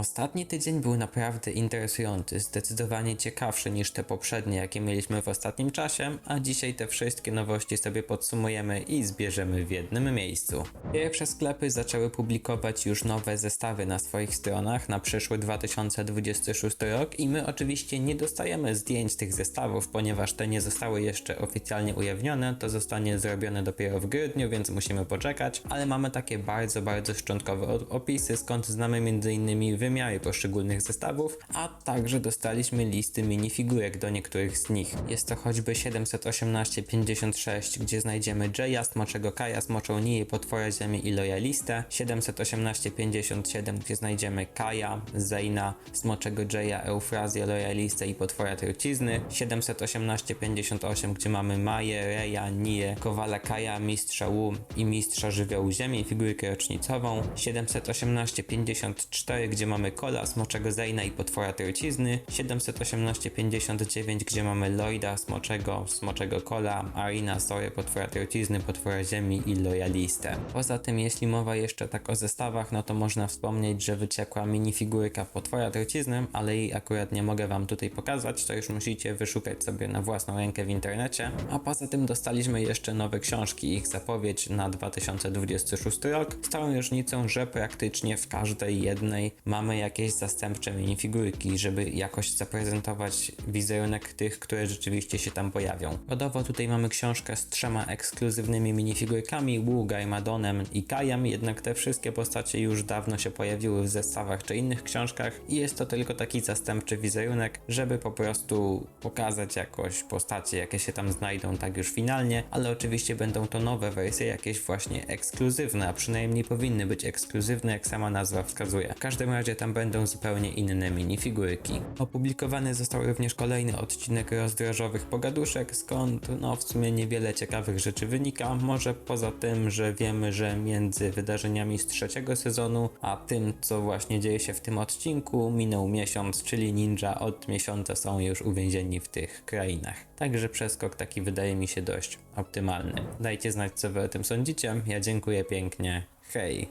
Ostatni tydzień był naprawdę interesujący, zdecydowanie ciekawszy niż te poprzednie, jakie mieliśmy w ostatnim czasie, a dzisiaj te wszystkie nowości sobie podsumujemy i zbierzemy w jednym miejscu. Pierwsze sklepy zaczęły publikować już nowe zestawy na swoich stronach na przyszły 2026 rok i my oczywiście nie dostajemy zdjęć tych zestawów, ponieważ te nie zostały jeszcze oficjalnie ujawnione, to zostanie zrobione dopiero w grudniu, więc musimy poczekać, ale mamy takie bardzo, bardzo szczątkowe opisy, skąd znamy m.in. wymiary poszczególnych zestawów, a także dostaliśmy listy minifigurek do niektórych z nich. Jest to choćby 71856, gdzie znajdziemy Jaya, Smoczego Kaja, Smoczą Niję, Potwora Ziemi i Lojalistę, 71857, gdzie znajdziemy Kaja, Zeyna, Smoczego Jaya, Eufrazję, Lojalistę i Potwora Trucizny, 71858, gdzie mamy Maję, Reja, Niję, Kowala Kaja, Mistrza Wu i Mistrza Żywiołu Ziemi, figurkę rocznicową, 71854, gdzie mamy Kola, Smoczego Zeyna i Potwora Trucizny, 71859, gdzie mamy Lloyda, Smoczego, Smoczego Kola, Arina, Sory, Potwora Trucizny, Potwora Ziemi i Lojalistę. Poza tym, jeśli mowa jeszcze tak o zestawach, no to można wspomnieć, że wyciekła minifigurka Potwora Trucizny, ale jej akurat nie mogę wam tutaj pokazać, to już musicie wyszukać sobie na własną rękę w internecie. A poza tym dostaliśmy jeszcze nowe książki, ich zapowiedź na 2026 rok, z tą różnicą, że praktycznie w każdej jednej mamy jakieś zastępcze minifigurki, żeby jakoś zaprezentować wizerunek tych, które rzeczywiście się tam pojawią. Podowo tutaj mamy książkę z trzema ekskluzywnymi minifigurkami, Wu, Garmadonem i Kajem, jednak te wszystkie postacie już dawno się pojawiły w zestawach czy innych książkach i jest to tylko taki zastępczy wizerunek, żeby po prostu pokazać jakoś postacie, jakie się tam znajdą tak już finalnie, ale oczywiście będą to nowe wersje, jakieś właśnie ekskluzywne, a przynajmniej powinny być ekskluzywne, jak sama nazwa wskazuje. W każdym razie tam będą zupełnie inne minifigurki. Opublikowany został również kolejny odcinek rozdrożowych pogaduszek, skąd no w sumie niewiele ciekawych rzeczy wynika. Może poza tym, że wiemy, że między wydarzeniami z trzeciego sezonu, a tym, co właśnie dzieje się w tym odcinku, minął miesiąc, czyli ninja od miesiąca są już uwięzieni w tych krainach. Także przeskok taki wydaje mi się dość optymalny. Dajcie znać, co wy o tym sądzicie. Ja dziękuję pięknie. Hej!